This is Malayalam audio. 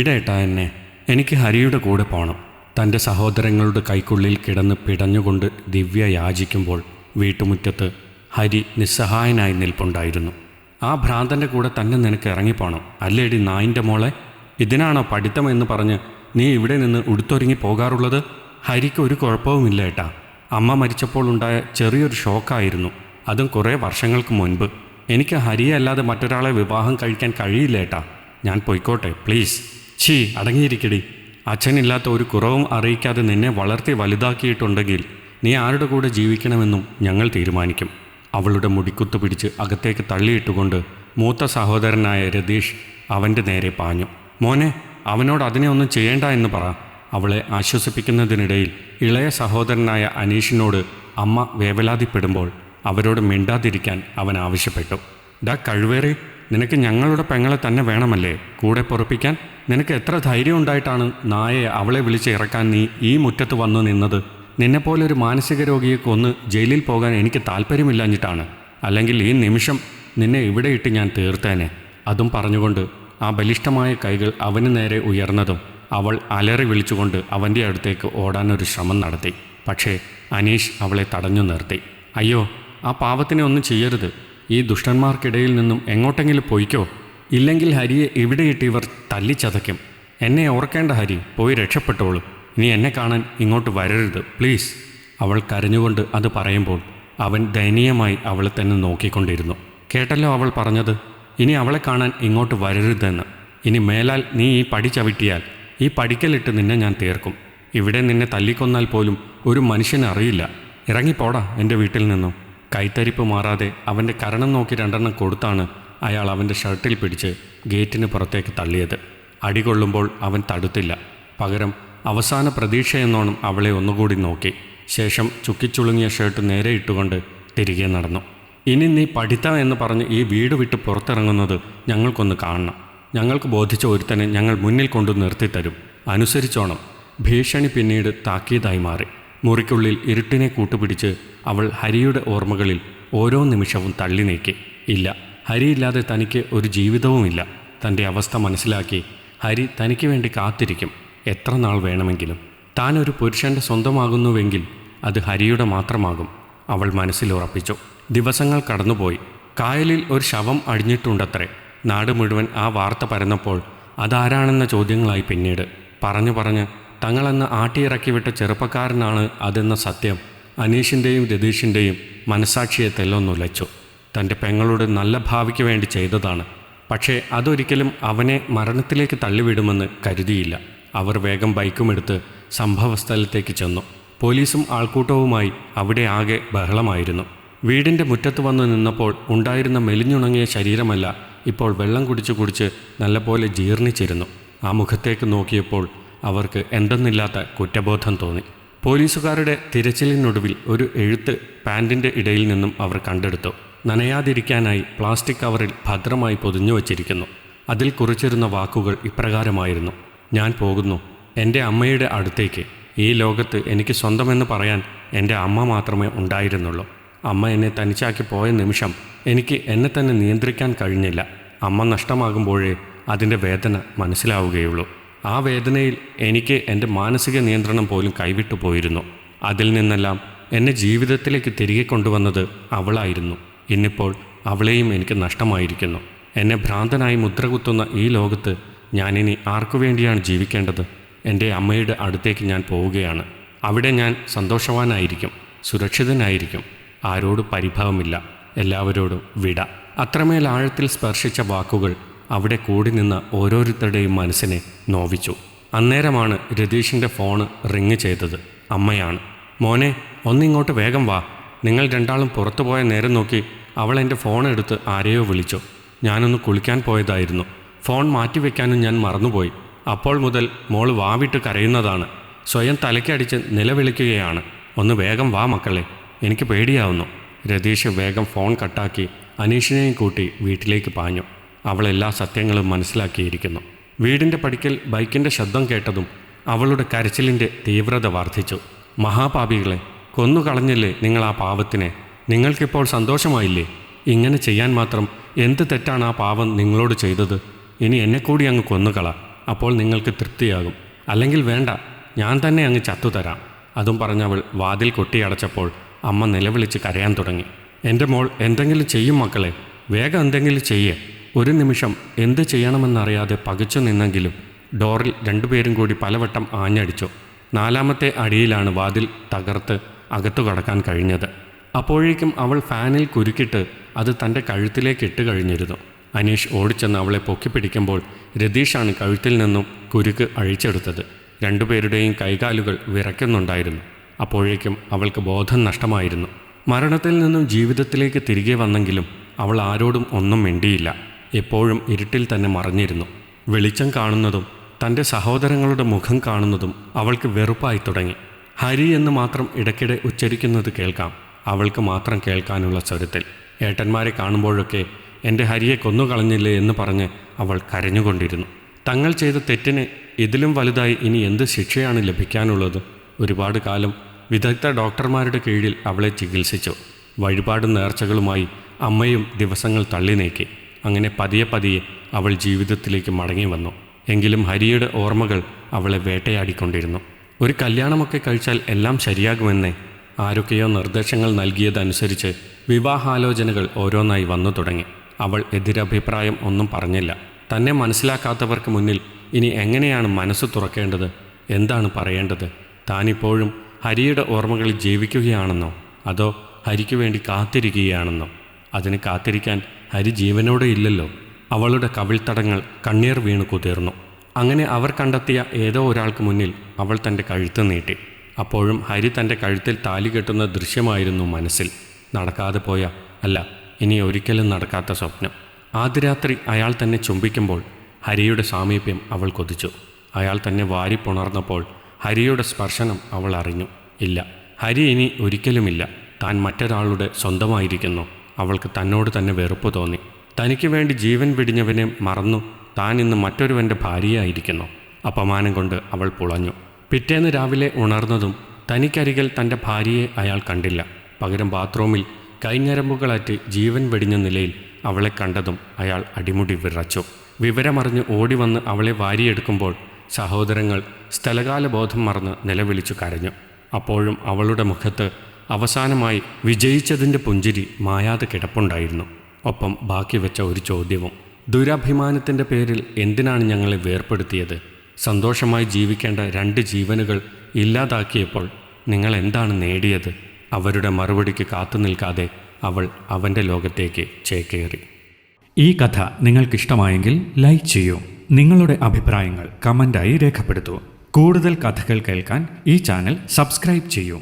വിടേട്ടാ എന്നെ. എനിക്ക് ഹരിയുടെ കൂടെ പോകണം തന്റെ സഹോദരങ്ങളുടെ കൈക്കുള്ളിൽ കിടന്ന് പിടഞ്ഞുകൊണ്ട് ദിവ്യ യാചിക്കുമ്പോൾ വീട്ടുമുറ്റത്ത് ഹരി നിസ്സഹായനായി നിൽപ്പുണ്ടായിരുന്നു. ആ ഭ്രാന്തന്റെ കൂടെ തന്നെ നിനക്ക് ഇറങ്ങിപ്പോണം. അല്ലേടി നായിന്റെ മോളെ? ഇതിനാണോ പഠിത്തം എന്ന് പറഞ്ഞ് നീ ഇവിടെ നിന്ന് ഉടുത്തൊരുങ്ങി പോകാറുള്ളത്? ഹരിക്ക് ഒരു കുഴപ്പവുമില്ല ഏട്ടാ. അമ്മ മരിച്ചപ്പോൾ ഉണ്ടായ ചെറിയൊരു ഷോക്കായിരുന്നു. അതും കുറേ വർഷങ്ങൾക്ക് മുൻപ്. എനിക്ക് ഹരിയെ അല്ലാതെ മറ്റൊരാളെ വിവാഹം കഴിക്കാൻ കഴിയില്ല ഏട്ടാ. ഞാൻ പൊയ്ക്കോട്ടെ പ്ലീസ്. ഛീ അടങ്ങിയിരിക്കടി. അച്ഛനില്ലാത്ത ഒരു കുറവും അറിയിക്കാതെ നിന്നെ വളർത്തി വലുതാക്കിയിട്ടുണ്ടെങ്കിൽ നീ ആരുടെ കൂടെ ജീവിക്കണമെന്നും ഞങ്ങൾ തീരുമാനിക്കും. അവളുടെ മുടിക്കുത്തു പിടിച്ച് അകത്തേക്ക് തള്ളിയിട്ടുകൊണ്ട് മൂത്ത സഹോദരനായ രതീഷ് അവന്റെ നേരെ പാഞ്ഞു. മോനെ അവനോട് അതിനെ ഒന്നും ചെയ്യേണ്ട എന്ന് പറ. അവളെ ആശ്വസിപ്പിക്കുന്നതിനിടയിൽ ഇളയ സഹോദരനായ അനീഷിനോട് അമ്മ വേവലാതിപ്പെടുമ്പോൾ അവരോട് മിണ്ടാതിരിക്കാൻ അവൻ ആവശ്യപ്പെട്ടു. ഡാ കഴിവേറി നിനക്ക് ഞങ്ങളുടെ പെങ്ങളെ തന്നെ വേണമല്ലേ? കൂടെ പൊറപ്പിക്കാൻ? നിനക്ക് എത്ര ധൈര്യം ഉണ്ടായിട്ടാണ് നായയെ അവളെ വിളിച്ച് ഇറക്കാൻ നീ ഈ മുറ്റത്ത് വന്നു നിന്നത്? നിന്നെപ്പോലെ ഒരു മാനസിക രോഗിയെ കൊന്ന് ജയിലിൽ പോകാൻ എനിക്ക് താല്പര്യമില്ലാഞ്ഞിട്ടാണ്. അല്ലെങ്കിൽ ഈ നിമിഷം നിന്നെ ഇവിടെ ഇട്ട് ഞാൻ തീർത്തേനെ. അതും പറഞ്ഞുകൊണ്ട് ആ ബലിഷ്ഠമായ കൈകൾ അവന് നേരെ ഉയർന്നതും അവൾ അലറി വിളിച്ചുകൊണ്ട് അവന്റെ അടുത്തേക്ക് ഓടാനൊരു ശ്രമം നടത്തി. പക്ഷേ അനീഷ് അവളെ തടഞ്ഞു നിർത്തി. അയ്യോ ആ പാവത്തിനെ ഒന്നും ചെയ്യരുത്. ഈ ദുഷ്ടന്മാർക്കിടയിൽ നിന്നും എങ്ങോട്ടെങ്കിലും പൊയ്ക്കോ. ഇല്ലെങ്കിൽ ഹരിയെ ഇവിടെയിട്ട് ഇവർ തല്ലിച്ചതയ്ക്കും. എന്നെ ഓർക്കേണ്ട ഹരി പോയി രക്ഷപ്പെട്ടോളൂ. ഇനി എന്നെ കാണാൻ ഇങ്ങോട്ട് വരരുത് പ്ലീസ്. അവൾ കരഞ്ഞുകൊണ്ട് അത് പറയുമ്പോൾ അവൻ ദയനീയമായി അവളെ തന്നെ നോക്കിക്കൊണ്ടിരുന്നു. കേട്ടല്ലോ അവൾ പറഞ്ഞത്? ഇനി അവളെ കാണാൻ ഇങ്ങോട്ട് വരരുതെന്ന്. ഇനി മേലാൽ നീ ഈ പടി ചവിട്ടിയാൽ ഈ പടിക്കലിട്ട് നിന്നെ ഞാൻ തീർക്കും. ഇവിടെ നിന്നെ തല്ലിക്കൊന്നാൽ പോലും ഒരു മനുഷ്യനെ അറിയില്ല. ഇറങ്ങിപ്പോടാ എന്റെ വീട്ടിൽ നിന്നും. കൈത്തരിപ്പ് മാറാതെ അവന്റെ കരണം നോക്കി രണ്ടെണ്ണം കൊടുത്താണ് അയാൾ അവന്റെ ഷർട്ടിൽ പിടിച്ച് ഗേറ്റിന് പുറത്തേക്ക് തള്ളിയത്. അടികൊള്ളുമ്പോൾ അവൻ തടുത്തില്ല. പകരം അവസാന പ്രതീക്ഷയെന്നോണം അവളെ ഒന്നുകൂടി നോക്കി. ശേഷം ചുക്കിച്ചുളുങ്ങിയ ഷർട്ട് നേരെ ഇട്ടുകൊണ്ട് തിരികെ നടന്നു. ഇനി നീ പഠിത്തം എന്ന് പറഞ്ഞ് ഈ വീട് വിട്ട് പുറത്തിറങ്ങുന്നത് ഞങ്ങൾക്കൊന്ന് കാണണം. ഞങ്ങൾക്ക് ബോധിച്ച ഒരുത്തനെ ഞങ്ങൾ മുന്നിൽ കൊണ്ടു നിർത്തിത്തരും. അനുസരിച്ചോണം. ഭീഷണി പിന്നീട് താക്കീതായി മാറി. മുറിക്കുള്ളിൽ ഇരുട്ടിനെ കൂട്ടുപിടിച്ച് അവൾ ഹരിയുടെ ഓർമ്മകളിൽ ഓരോ നിമിഷവും തള്ളി നീക്കി. ഇല്ല ഹരിയില്ലാതെ തനിക്ക് ഒരു ജീവിതവുമില്ല. തന്റെ അവസ്ഥ മനസ്സിലാക്കി ഹരി തനിക്ക് വേണ്ടി കാത്തിരിക്കും. എത്ര നാൾ വേണമെങ്കിലും. താൻ ഒരു പുരുഷന്റെ സ്വന്തമാകുന്നുവെങ്കിൽ അത് ഹരിയുടെ മാത്രമാകും. അവൾ മനസ്സിൽ ഉറപ്പിച്ചു. ദിവസങ്ങൾ കടന്നുപോയി. കായലിൽ ഒരു ശവം അടിഞ്ഞിട്ടുണ്ടത്രേ. നാട് മുഴുവൻ ആ വാർത്ത പരന്നപ്പോൾ അതാരാണെന്ന ചോദ്യങ്ങളായി പിന്നീട്. പറഞ്ഞു പറഞ്ഞ് തങ്ങളെന്ന് ആട്ടിയിറക്കി വിട്ട ചെറുപ്പക്കാരനാണ് അതെന്ന സത്യം അനീഷിന്റെയും രതീഷിന്റെയും മനസാക്ഷിയെ തെല്ലൊന്നുലച്ചു. തന്റെ പെങ്ങളുടെ നല്ല ഭാവിക്ക് വേണ്ടി ചെയ്തതാണ്. പക്ഷേ അതൊരിക്കലും അവനെ മരണത്തിലേക്ക് തള്ളിവിടുമെന്ന് കരുതിയില്ല. അവർ വേഗം ബൈക്കുമെടുത്ത് സംഭവസ്ഥലത്തേക്ക് ചെന്നു. പോലീസും ആൾക്കൂട്ടവുമായി അവിടെ ആകെ ബഹളമായിരുന്നു. വീടിന്റെ മുറ്റത്ത് വന്നു നിന്നപ്പോൾ ഉണ്ടായിരുന്ന മെലിഞ്ഞുണങ്ങിയ ശരീരമല്ല ഇപ്പോൾ വെള്ളം കുടിച്ച് കുടിച്ച് നല്ലപോലെ ജീർണിച്ചിരുന്നു. ആ മുഖത്തേക്ക് നോക്കിയപ്പോൾ അവർക്ക് എന്തെന്നില്ലാത്ത കുറ്റബോധം തോന്നി. പോലീസുകാരുടെ തിരച്ചിലിനൊടുവിൽ ഒരു എഴുത്ത് പാന്റിന്റെ ഇടയിൽ നിന്നും അവർ കണ്ടെടുത്തു. നനയാതിരിക്കാനായി പ്ലാസ്റ്റിക് കവറിൽ ഭദ്രമായി പൊതിഞ്ഞു വച്ചിരിക്കുന്നു. അതിൽ കുറിച്ചിരുന്ന വാക്കുകൾ ഇപ്രകാരമായിരുന്നു. ഞാൻ പോകുന്നു. എന്റെ അമ്മയുടെ അടുത്തേക്ക്. ഈ ലോകത്ത് എനിക്ക് സ്വന്തമെന്ന് പറയാൻ എന്റെ അമ്മ മാത്രമേ ഉണ്ടായിരുന്നുള്ളൂ. അമ്മ എന്നെ തനിച്ചാക്കി പോയ നിമിഷം എനിക്ക് എന്നെ തന്നെ നിയന്ത്രിക്കാൻ കഴിഞ്ഞില്ല. അമ്മ നഷ്ടമാകുമ്പോഴേ അതിന്റെ വേദന മനസ്സിലാവുകയുള്ളൂ. ആ വേദനയിൽ എനിക്ക് എന്റെ മാനസിക നിയന്ത്രണം പോലും കൈവിട്ടു പോയിരുന്നു. അതിൽ നിന്നെല്ലാം എന്നെ ജീവിതത്തിലേക്ക് തിരികെ കൊണ്ടുവന്നത് അവളായിരുന്നു. ഇന്നിപ്പോൾ അവളെയും എനിക്ക് നഷ്ടമായിരിക്കുന്നു. എന്നെ ഭ്രാന്തനായി മുദ്രകുത്തുന്ന ഈ ലോകത്ത് ഞാനിനി ആർക്കു വേണ്ടിയാണ് ജീവിക്കേണ്ടത്? എന്റെ അമ്മയുടെ അടുത്തേക്ക് ഞാൻ പോവുകയാണ്. അവിടെ ഞാൻ സന്തോഷവാനായിരിക്കും സുരക്ഷിതനായിരിക്കും. ആരോടും പരിഭവമില്ല എല്ലാവരോടും വിട. അത്രമേൽ ആഴത്തിൽ സ്പർശിച്ച വാക്കുകൾ അവിടെ കൂടി നിന്ന ഓരോരുത്തരുടെയും മനസ്സിനെ നോവിച്ചു. അന്നേരമാണ് രതീഷിന്റെ ഫോണ് റിങ് ചെയ്തത്. അമ്മയാണ്. മോനെ ഒന്നിങ്ങോട്ട് വേഗം വാ. നിങ്ങൾ രണ്ടാളും പുറത്തു പോയ നേരം നോക്കി അവൾ എന്റെ ഫോൺ എടുത്ത് ആരെയോ വിളിച്ചു. ഞാനൊന്ന് കുളിക്കാൻ പോയതായിരുന്നു. ഫോൺ മാറ്റിവെക്കാനും ഞാൻ മറന്നുപോയി. അപ്പോൾ മുതൽ മോൾ വാവിട്ട് കരയുന്നതാണ്. സ്വയം തലയ്ക്കടിച്ച് നിലവിളിക്കുകയാണ്. ഒന്ന് വേഗം വാ മക്കളെ. എനിക്ക് പേടിയാവുന്നു. രതീഷ് വേഗം ഫോൺ കട്ടാക്കി അനീഷിനെയും കൂട്ടി വീട്ടിലേക്ക് പാഞ്ഞു. അവൾ എല്ലാ സത്യങ്ങളും മനസ്സിലാക്കിയിരിക്കുന്നു. വീടിന്റെ പടിക്കൽ ബൈക്കിന്റെ ശബ്ദം കേട്ടതും അവളുടെ കരച്ചിലിന്റെ തീവ്രത വർദ്ധിച്ചു. മഹാപാപികളെ കൊന്നുകളഞ്ഞില്ലേ നിങ്ങൾ ആ പാവത്തിനെ? നിങ്ങൾക്കിപ്പോൾ സന്തോഷമായില്ലേ? ഇങ്ങനെ ചെയ്യാൻ മാത്രം എന്ത് തെറ്റാണ് ആ പാവം നിങ്ങളോട് ചെയ്തത്? ഇനി എന്നെ കൂടി അങ്ങ് കൊന്നുകള. അപ്പോൾ നിങ്ങൾക്ക് തൃപ്തിയാകും. അല്ലെങ്കിൽ വേണ്ട ഞാൻ തന്നെ അങ്ങ് ചത്തുതരാം. അതും പറഞ്ഞവൾ വാതിൽ കൊട്ടിയടച്ചപ്പോൾ അമ്മ നിലവിളിച്ച് കരയാൻ തുടങ്ങി. എന്റെ മോൾ എന്തെങ്കിലും ചെയ്യും മക്കളെ. വേഗം എന്തെങ്കിലും ചെയ്യേ. ഒരു നിമിഷം എന്ത് ചെയ്യണമെന്നറിയാതെ പകച്ചു നിന്നെങ്കിലും ഡോറിൽ രണ്ടുപേരും കൂടി പലവട്ടം ആഞ്ഞടിച്ചു. നാലാമത്തെ അടിയിലാണ് വാതിൽ തകർത്ത് അകത്തു കടക്കാൻ കഴിഞ്ഞത്. അപ്പോഴേക്കും അവൾ ഫാനിൽ കുരുക്കിട്ട് അത് തന്റെ കഴുത്തിലേക്ക് ഇട്ട് കഴിഞ്ഞിരുന്നു. അനീഷ് ഓടിച്ചെന്ന് അവളെ പൊക്കിപ്പിടിക്കുമ്പോൾ രതീഷാണ് കഴുത്തിൽ നിന്നും കുരുക്ക് അഴിച്ചെടുത്തത്. രണ്ടുപേരുടെയും കൈകാലുകൾ വിറയ്ക്കുന്നുണ്ടായിരുന്നു. അപ്പോഴേക്കും അവൾക്ക് ബോധം നഷ്ടമായിരുന്നു. മരണത്തിൽ നിന്നും ജീവിതത്തിലേക്ക് തിരികെ വന്നെങ്കിലും അവൾ ആരോടും ഒന്നും മിണ്ടിയില്ല. എപ്പോഴും ഇരുട്ടിൽ തന്നെ മറഞ്ഞിരുന്നു. വെളിച്ചം കാണുന്നതും തന്റെ സഹോദരങ്ങളുടെ മുഖം കാണുന്നതും അവൾക്ക് വെറുപ്പായി തുടങ്ങി. ഹരി എന്ന് മാത്രം ഇടയ്ക്കിടെ ഉച്ചരിക്കുന്നത് കേൾക്കാം. അവൾക്ക് മാത്രം കേൾക്കാനുള്ള സ്വരത്തിൽ. ഏട്ടന്മാരെ കാണുമ്പോഴൊക്കെ എന്റെ ഹരിയെ കൊന്നുകളഞ്ഞില്ലേ എന്ന് പറഞ്ഞ് അവൾ കരഞ്ഞുകൊണ്ടിരുന്നു. തങ്ങൾ ചെയ്ത തെറ്റിന് ഇതിലും വലുതായി ഇനി എന്ത് ശിക്ഷയാണ് ലഭിക്കാനുള്ളത്? ഒരുപാട് കാലം വിദഗ്ധ ഡോക്ടർമാരുടെ കീഴിൽ അവളെ ചികിത്സിച്ചു. വഴിപാടും നേർച്ചകളുമായി അമ്മയും ദിവസങ്ങൾ തള്ളി നീക്കി. അങ്ങനെ പതിയെ പതിയെ അവൾ ജീവിതത്തിലേക്ക് മടങ്ങി വന്നു. എങ്കിലും ഹരിയുടെ ഓർമ്മകൾ അവളെ വേട്ടയാടിക്കൊണ്ടിരുന്നു. ഒരു കല്യാണമൊക്കെ കഴിച്ചാൽ എല്ലാം ശരിയാകുമെന്നേ ആരൊക്കെയോ നിർദ്ദേശങ്ങൾ നൽകിയതനുസരിച്ച് വിവാഹാലോചനകൾ ഓരോന്നായി വന്നു തുടങ്ങി. അവൾ എതിരഭിപ്രായം ഒന്നും പറഞ്ഞില്ല. തന്നെ മനസ്സിലാക്കാത്തവർക്ക് മുന്നിൽ ഇനി എങ്ങനെയാണ് മനസ്സ് തുറക്കേണ്ടത്? എന്താണ് പറയേണ്ടത്? താനിപ്പോഴും ഹരിയുടെ ഓർമ്മകളിൽ ജീവിക്കുകയാണെന്നോ? അതോ ഹരിക്ക് വേണ്ടി കാത്തിരിക്കുകയാണെന്നോ? അതിന് കാത്തിരിക്കാൻ ഹരി ജീവനോടെ ഇല്ലല്ലോ. അവളുടെ കവിൾത്തടങ്ങൾ കണ്ണീർ വീണു കുതിർന്നു. അങ്ങനെ അവർ കണ്ടെത്തിയ ഏതോ ഒരാൾക്ക് മുന്നിൽ അവൾ തന്റെ കഴുത്ത് നീട്ടി. അപ്പോഴും ഹരി തന്റെ കഴുത്തിൽ താലി കെട്ടുന്ന ദൃശ്യമായിരുന്നു മനസ്സിൽ. നടക്കാതെ പോയ അല്ല ഇനി ഒരിക്കലും നടക്കാത്ത സ്വപ്നം. ആദ്യ രാത്രി അയാൾ തന്നെ ചുംബിക്കുമ്പോൾ ഹരിയുടെ സാമീപ്യം അവൾ കൊതിച്ചു. അയാൾ തന്നെ വാരി പുണർന്നപ്പോൾ ഹരിയുടെ സ്പർശനം അവൾ അറിഞ്ഞു. ഇല്ല ഹരി ഇനി ഒരിക്കലുമില്ല. താൻ മറ്റൊരാളുടെ സ്വന്തമായിരിക്കുന്നു. അവൾക്ക് തന്നോട് തന്നെ വെറുപ്പ് തോന്നി. തനിക്ക് വേണ്ടി ജീവൻ വിടിഞ്ഞവനെ മറന്നു താൻ ഇന്ന് മറ്റൊരുവന്റെ ഭാര്യയായിരിക്കുന്നു. അപമാനം കൊണ്ട് അവൾ പുളഞ്ഞു. പിറ്റേന്ന് രാവിലെ ഉണർന്നതും തനിക്കരികിൽ തന്റെ ഭാര്യയെ അയാൾ കണ്ടില്ല. പകരം ബാത്റൂമിൽ കൈഞ്ഞരമ്പുകളാറ്റ് ജീവൻ വെടിഞ്ഞ നിലയിൽ അവളെ കണ്ടതും അയാൾ അടിമുടി വിറച്ചു. വിവരമറിഞ്ഞ് ഓടി വന്ന് അവളെ വാരിയെടുക്കുമ്പോൾ സഹോദരങ്ങൾ സ്ഥലകാല ബോധം മറന്ന് നിലവിളിച്ചു കരഞ്ഞു. അപ്പോഴും അവളുടെ മുഖത്ത് അവസാനമായി വിജയിച്ചതിന്റെ പുഞ്ചിരി മായാതെ കിടപ്പുണ്ടായിരുന്നു. ഒപ്പം ബാക്കി വെച്ച ഒരു ചോദ്യവും ദുരഭിമാനത്തിന്റെ പേരിൽ എന്തിനാണ് ഞങ്ങളെ വേർപ്പെടുത്തിയത്? സന്തോഷമായി ജീവിക്കേണ്ട രണ്ട് ജീവനുകൾ ഇല്ലാതാക്കിയപ്പോൾ നിങ്ങൾ എന്താണ് നേടിയത്? അവരുടെ മറുപടിക്ക് കാത്തു നിൽക്കാതെ അവൾ അവന്റെ ലോകത്തേക്ക് ചേക്കേറി. ഈ കഥ നിങ്ങൾക്കിഷ്ടമായെങ്കിൽ ലൈക്ക് ചെയ്യൂ. നിങ്ങളുടെ അഭിപ്രായങ്ങൾ കമന്റായി രേഖപ്പെടുത്തൂ. കൂടുതൽ കഥകൾ കേൾക്കാൻ ഈ ചാനൽ സബ്സ്ക്രൈബ് ചെയ്യൂ.